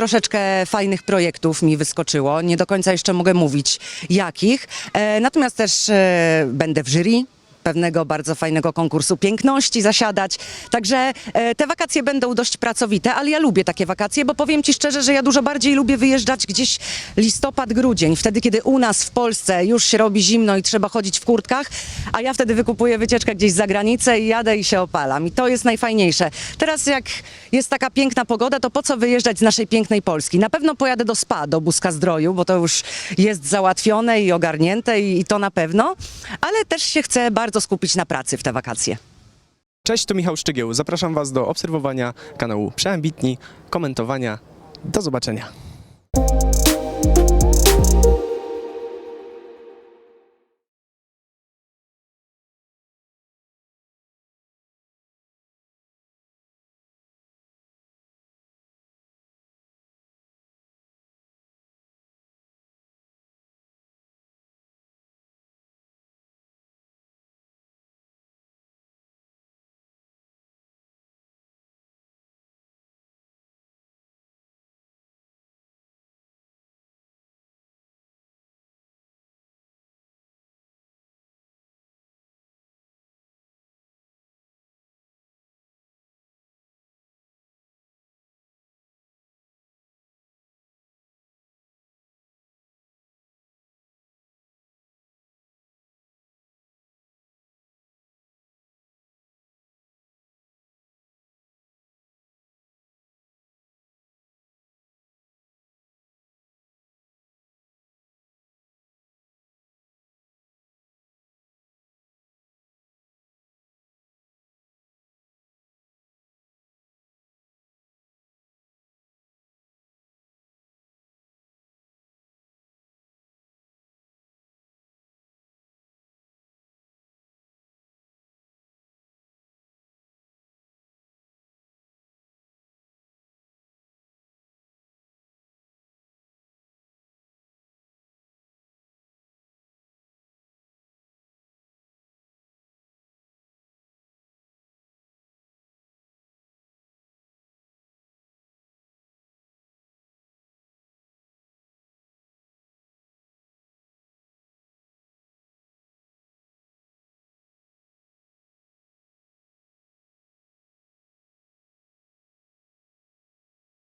troszeczkę fajnych projektów mi wyskoczyło. Nie do końca jeszcze mogę mówić jakich. E, natomiast też e, będę w jury pewnego bardzo fajnego konkursu piękności zasiadać. Także e, te wakacje będą dość pracowite, ale ja lubię takie wakacje, bo powiem Ci szczerze, że ja dużo bardziej lubię wyjeżdżać gdzieś listopad, grudzień, wtedy kiedy u nas w Polsce już się robi zimno i trzeba chodzić w kurtkach, a ja wtedy wykupuję wycieczkę gdzieś za granicę i jadę i się opalam. I to jest najfajniejsze. Teraz jak jest taka piękna pogoda, to po co wyjeżdżać z naszej pięknej Polski? Na pewno pojadę do spa, do Buska Zdroju, bo to już jest załatwione i ogarnięte i, i to na pewno, ale też się chcę bardzo skupić na pracy w te wakacje. Cześć, to Michał Szczygieł. Zapraszam Was do obserwowania kanału Przeambitni, komentowania. Do zobaczenia.